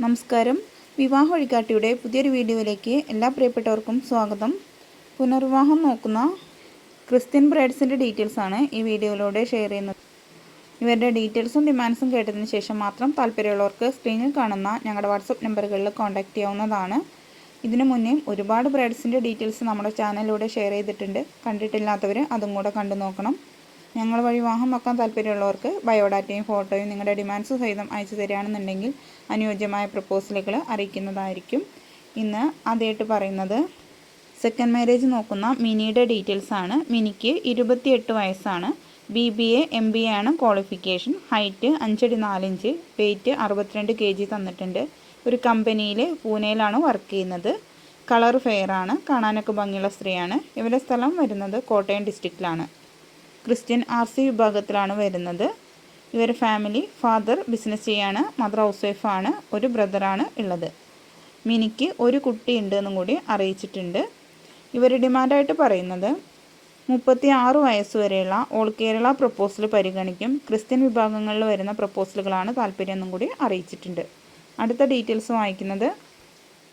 നമസ്കാരം. വിവാഹ വഴികാട്ടിയുടെ പുതിയൊരു വീഡിയോയിലേക്ക് എല്ലാ പ്രിയപ്പെട്ടവർക്കും സ്വാഗതം. പുനർവിവാഹം നോക്കുന്ന ക്രിസ്ത്യൻ ബ്രൈഡ്സിന്റെ ഡീറ്റെയിൽസാണ് ഈ വീഡിയോയിലൂടെ ഷെയർ ചെയ്യുന്നത്. ഇവരുടെ ഡീറ്റെയിൽസും ഡിമാൻഡ്സും കേട്ടതിന് ശേഷം മാത്രം താല്പര്യമുള്ളവർക്ക് സ്ക്രീനിൽ കാണുന്ന ഞങ്ങളുടെ വാട്സപ്പ് നമ്പറുകളിൽ കോൺടാക്റ്റ് ചെയ്യാവുന്നതാണ്. ഇതിനു മുന്നേ ഒരുപാട് ബ്രൈഡ്സിന്റെ ഡീറ്റെയിൽസ് നമ്മുടെ ചാനലിലൂടെ ഷെയർ ചെയ്തിട്ടുണ്ട്. കണ്ടിട്ടില്ലാത്തവർ അതും കൂടെ കണ്ടു നോക്കണം. ഞങ്ങൾ വഴി വാഹം വെക്കാൻ താല്പര്യമുള്ളവർക്ക് ബയോഡാറ്റയും ഫോട്ടോയും നിങ്ങളുടെ ഡിമാൻഡ്സ് സഹിതം അയച്ചു തരികയാണെന്നുണ്ടെങ്കിൽ അനുയോജ്യമായ പ്രപ്പോസലുകൾ അറിയിക്കുന്നതായിരിക്കും. ഇന്ന് ആദ്യമായിട്ട് പറയുന്നത് സെക്കൻഡ് മാരേജ് നോക്കുന്ന മിനിയുടെ ഡീറ്റെയിൽസ് ആണ്. മിനിക്ക് ഇരുപത്തിയെട്ട് വയസ്സാണ്. B B A M B A ആണ് ക്വാളിഫിക്കേഷൻ ഹൈറ്റ് അഞ്ചടി നാലിഞ്ച് വെയിറ്റ് അറുപത്തിരണ്ട് കെ ജി തന്നിട്ടുണ്ട്. ഒരു കമ്പനിയിൽ പൂനെയിലാണ് വർക്ക് ചെയ്യുന്നത്. കളർ ഫെയർ ആണ്. കാണാനൊക്കെ ഭംഗിയുള്ള സ്ത്രീയാണ്. ഇവരുടെ സ്ഥലം വരുന്നത് കോട്ടയം ഡിസ്ട്രിക്റ്റിലാണ് ക്രിസ്ത്യൻ ആർ സി വിഭാഗത്തിലാണ് വരുന്നത്. ഇവർ ഫാമിലി ഫാദർ ബിസിനസ് ചെയ്യാണ്. മദർ ഹൗസ് വൈഫാണ് ഒരു ബ്രദറാണ് ഉള്ളത്. മിനിക്ക് ഒരു കുട്ടിയുണ്ട് എന്നും കൂടി അറിയിച്ചിട്ടുണ്ട്. ഇവർ ഡിമാൻഡായിട്ട് പറയുന്നത് മുപ്പത്തി ആറ് വയസ്സ് വരെയുള്ള ഓൾ കേരള പ്രപ്പോസൽ പരിഗണിക്കും. ക്രിസ്ത്യൻ വിഭാഗങ്ങളിൽ വരുന്ന പ്രപ്പോസലുകളാണ് താല്പര്യം എന്നും കൂടി അറിയിച്ചിട്ടുണ്ട്. അടുത്ത ഡീറ്റെയിൽസ് വായിക്കുന്നത്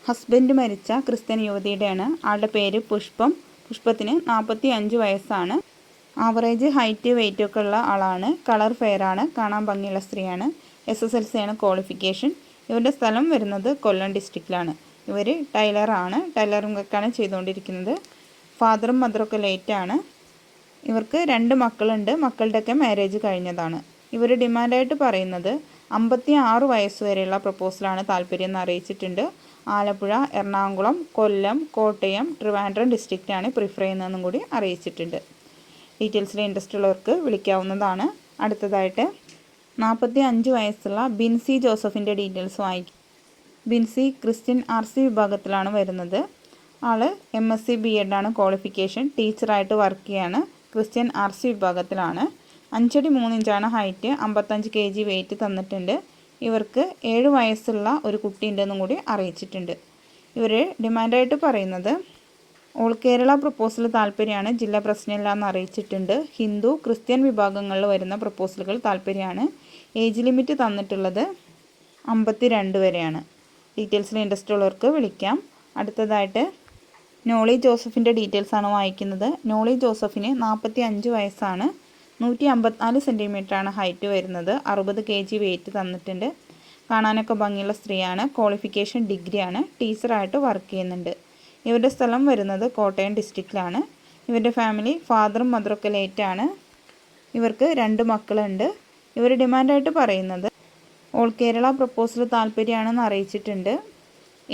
ഹസ്ബൻഡ് മരിച്ച ക്രിസ്ത്യൻ യുവതിയുടെയാണ്. ആളുടെ പേര് പുഷ്പം. പുഷ്പത്തിന് നാൽപ്പത്തി അഞ്ച് വയസ്സാണ്. ആവറേജ് ഹൈറ്റ് വെയിറ്റ് ഒക്കെ ഉള്ള ആളാണ്. കളർ ഫെയർ ആണ്. കാണാൻ ഭംഗിയുള്ള സ്ത്രീയാണ്. എസ് എസ് എൽ സി ആണ് ക്വാളിഫിക്കേഷൻ ഇവരുടെ സ്ഥലം വരുന്നത് കൊല്ലം ഡിസ്ട്രിക്റ്റിലാണ് ഇവർ ടൈലറാണ് ടൈലറിംഗ് ഒക്കെയാണ് ചെയ്തുകൊണ്ടിരിക്കുന്നത്. ഫാദറും മദറൊക്കെ ലേറ്റാണ് ഇവർക്ക് രണ്ട് മക്കളുണ്ട്. മക്കളുടെയൊക്കെ മാരേജ് കഴിഞ്ഞതാണ്. ഇവർ ഡിമാൻഡായിട്ട് പറയുന്നത് അമ്പത്തി ആറ് വയസ്സ് വരെയുള്ള പ്രപ്പോസലാണ് താല്പര്യം എന്ന് അറിയിച്ചിട്ടുണ്ട്. ആലപ്പുഴ എറണാകുളം കൊല്ലം കോട്ടയം ട്രിവാൻഡ്രം ഡിസ്ട്രിക്റ്റാണ് പ്രിഫർ ചെയ്യുന്നതെന്നും കൂടി അറിയിച്ചിട്ടുണ്ട്. ഡീറ്റെയിൽസിൽ ഇൻട്രസ്റ്റ് ഉള്ളവർക്ക് വിളിക്കാവുന്നതാണ്. അടുത്തതായിട്ട് നാൽപ്പത്തി അഞ്ച് വയസ്സുള്ള ബിൻസി ജോസഫിന്റെ ഡീറ്റെയിൽസ് വായിക്കും. ബിൻസി ക്രിസ്ത്യൻ ആർ സി വിഭാഗത്തിലാണ് വരുന്നത്. ആൾ എം എസ് സി ബി എഡാണ് ക്വാളിഫിക്കേഷൻ ടീച്ചറായിട്ട് വർക്ക് ചെയ്യാണ്. ക്രിസ്ത്യൻ ആർ സി വിഭാഗത്തിലാണ്. അഞ്ചടി മൂന്നിഞ്ചാണ് ഹൈറ്റ് അമ്പത്തഞ്ച് കെ ജി വെയിറ്റ് തന്നിട്ടുണ്ട്. ഇവർക്ക് ഏഴ് വയസ്സുള്ള ഒരു കുട്ടിയുണ്ടെന്നും കൂടി അറിയിച്ചിട്ടുണ്ട്. ഇവർ ഡിമാൻഡായിട്ട് പറയുന്നത് ഓൾ കേരള പ്രപ്പോസൽ താല്പര്യമാണ് ജില്ലാ പ്രശ്നമില്ല എന്ന് അറിയിച്ചിട്ടുണ്ട്. ഹിന്ദു ക്രിസ്ത്യൻ വിഭാഗങ്ങളിൽ വരുന്ന പ്രപ്പോസലുകൾ താല്പര്യമാണ്. ഏജ് ലിമിറ്റ് തന്നിട്ടുള്ളത് അമ്പത്തി രണ്ട് വരെയാണ്. ഡീറ്റെയിൽസിൽ ഇൻട്രസ്റ്റ് ഉള്ളവർക്ക് വിളിക്കാം. അടുത്തതായിട്ട് നോളി ജോസഫിന്റെ ഡീറ്റെയിൽസ് ആണ് വായിക്കുന്നത്. നോളി ജോസഫിന് നാൽപ്പത്തി അഞ്ച് വയസ്സാണ്. നൂറ്റി അമ്പത്തിനാല് സെന്റിമീറ്ററാണ് ഹൈറ്റ് വരുന്നത്. അറുപത് കെ ജി വെയിറ്റ് തന്നിട്ടുണ്ട്. കാണാനൊക്കെ ഭംഗിയുള്ള സ്ത്രീയാണ്. ക്വാളിഫിക്കേഷൻ ഡിഗ്രിയാണ്. ടീച്ചറായിട്ട് വർക്ക് ചെയ്യുന്നുണ്ട്. ഇവരുടെ സ്ഥലം വരുന്നത് കോട്ടയം ഡിസ്ട്രിക്റ്റിലാണ് ഇവരുടെ ഫാമിലി ഫാദറും മദറൊക്കെ ലേറ്റാണ് ഇവർക്ക് രണ്ട് മക്കളുണ്ട്. ഇവർ ഡിമാൻഡായിട്ട് പറയുന്നത് ഓൾ കേരള പ്രപ്പോസൽ താല്പര്യമാണെന്ന് അറിയിച്ചിട്ടുണ്ട്.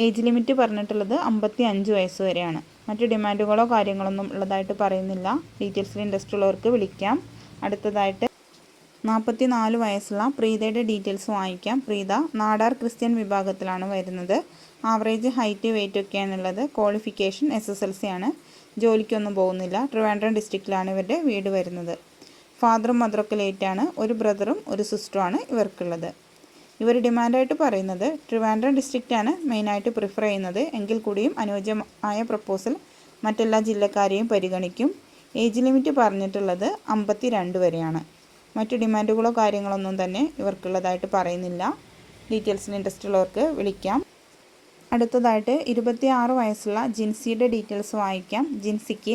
ഏജ് ലിമിറ്റ് പറഞ്ഞിട്ടുള്ളത് അമ്പത്തി അഞ്ച് വയസ്സ് വരെയാണ്. മറ്റ് ഡിമാൻഡുകളോ കാര്യങ്ങളൊന്നും ഉള്ളതായിട്ട് പറയുന്നില്ല. ഡീറ്റെയിൽസിൽ ഇൻട്രസ്റ്റ് ഉള്ളവർക്ക് വിളിക്കാം. അടുത്തതായിട്ട് നാൽപ്പത്തി നാല് വയസ്സുള്ള പ്രീതയുടെ ഡീറ്റെയിൽസ് വാങ്ങിക്കാം പ്രീത നാടാർ ക്രിസ്ത്യൻ വിഭാഗത്തിലാണ് വരുന്നത്. Average height weight ഒക്കെയാണുള്ളത്. Qualification S S L C ആണ്. ജോലിക്കൊന്നും പോകുന്നില്ല. ട്രിവാൻഡ്രം ഡിസ്ട്രിക്റ്റിലാണ് ഇവരുടെ വീട് വരുന്നത്. ഫാദറും മദറൊക്കെ ലേറ്റാണ്. ഒരു ബ്രദറും ഒരു സിസ്റ്ററുമാണ് ഇവർക്കുള്ളത്. ഇവർ ഡിമാൻഡായിട്ട് പറയുന്നത് ട്രിവാൻഡ്രം ഡിസ്ട്രിക്റ്റാണ് മെയിനായിട്ട് പ്രിഫർ ചെയ്യുന്നത്. എങ്കിൽ കൂടിയും അനുയോജ്യമായ പ്രപ്പോസൽ മറ്റെല്ലാ ജില്ലക്കാരെയും പരിഗണിക്കും. ഏജ് ലിമിറ്റ് പറഞ്ഞിട്ടുള്ളത് അമ്പത്തി രണ്ട് വരെയാണ്. മറ്റു ഡിമാൻഡുകളോ കാര്യങ്ങളൊന്നും തന്നെ ഇവർക്കുള്ളതായിട്ട് പറയുന്നില്ല. ഡീറ്റെയിൽസിന് ഇൻട്രസ്റ്റ് ഉള്ളവർക്ക് വിളിക്കാം. അടുത്തതായിട്ട് ഇരുപത്തി ആറ് വയസ്സുള്ള ജിൻസിയുടെ ഡീറ്റെയിൽസ് വായിക്കാം. ജിൻസിക്ക്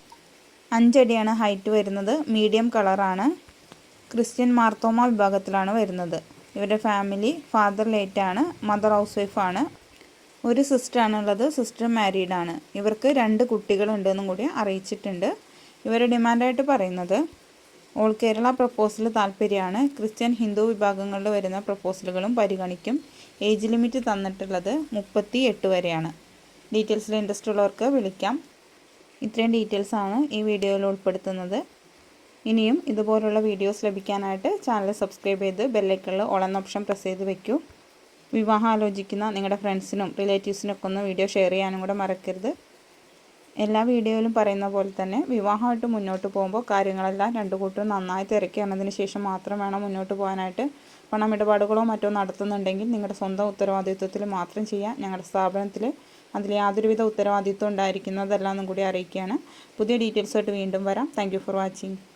അഞ്ചടിയാണ് ഹൈറ്റ് വരുന്നത്. മീഡിയം കളറാണ്. ക്രിസ്ത്യൻ മാർത്തോമ വിഭാഗത്തിലാണ് വരുന്നത്. ഇവരുടെ ഫാമിലി ഫാദർ ലേറ്റാണ്. മദർ ഹൗസ് വൈഫാണ്. ഒരു സിസ്റ്ററാണുള്ളത്. സിസ്റ്റർ മാരീഡാണ്. ഇവർക്ക് രണ്ട് കുട്ടികളുണ്ടെന്നും കൂടി അറിയിച്ചിട്ടുണ്ട്. ഇവർ ഡിമാൻഡായിട്ട് പറയുന്നത് ഓൾ കേരള പ്രപ്പോസൽ താല്പര്യമാണ്. ക്രിസ്ത്യൻ ഹിന്ദു വിഭാഗങ്ങളിൽ വരുന്ന പ്രപ്പോസലുകളും പരിഗണിക്കും. ഏജ് ലിമിറ്റ് തന്നിട്ടുള്ളത് മുപ്പത്തി എട്ട് വരെയാണ്. ഡീറ്റെയിൽസിൽ ഇൻട്രസ്റ്റ് ഉള്ളവർക്ക് വിളിക്കാം. ഇത്രയും ഡീറ്റെയിൽസാണ് ഈ വീഡിയോയിൽ ഉൾപ്പെടുത്തുന്നത്. ഇനിയും ഇതുപോലുള്ള വീഡിയോസ് ലഭിക്കാനായിട്ട് ചാനൽ സബ്സ്ക്രൈബ് ചെയ്ത് ബെല്ലൈക്കണിൽ ഓളെന്ന ഓപ്ഷൻ പ്രസ് ചെയ്ത് വെക്കൂ. വിവാഹം ആലോചിക്കുന്ന നിങ്ങളുടെ ഫ്രണ്ട്സിനും റിലേറ്റീവ്സിനൊക്കെ ഒന്ന് വീഡിയോ ഷെയർ ചെയ്യാനും കൂടെ മറക്കരുത്. എല്ലാ വീഡിയോയിലും പറയുന്ന പോലെ തന്നെ വിവാഹമായിട്ട് മുന്നോട്ട് പോകുമ്പോൾ കാര്യങ്ങളെല്ലാം രണ്ടു കൂട്ടരും നന്നായി തിരക്കിയതിന് ശേഷം മാത്രം വേണം മുന്നോട്ട് പോകാനായിട്ട്. പണമിടപാടുകളോ മറ്റോ നടത്തുന്നുണ്ടെങ്കിൽ നിങ്ങളുടെ സ്വന്തം ഉത്തരവാദിത്വത്തിൽ മാത്രം ചെയ്യാം ഞങ്ങളുടെ സ്ഥാപനത്തിൽ അതിൽ യാതൊരുവിധ ഉത്തരവാദിത്വം ഉണ്ടായിരിക്കുന്നതല്ല എന്നും കൂടി അറിയിക്കുകയാണ്. പുതിയ ഡീറ്റെയിൽസായിട്ട് വീണ്ടും വരാം. Thank for watching.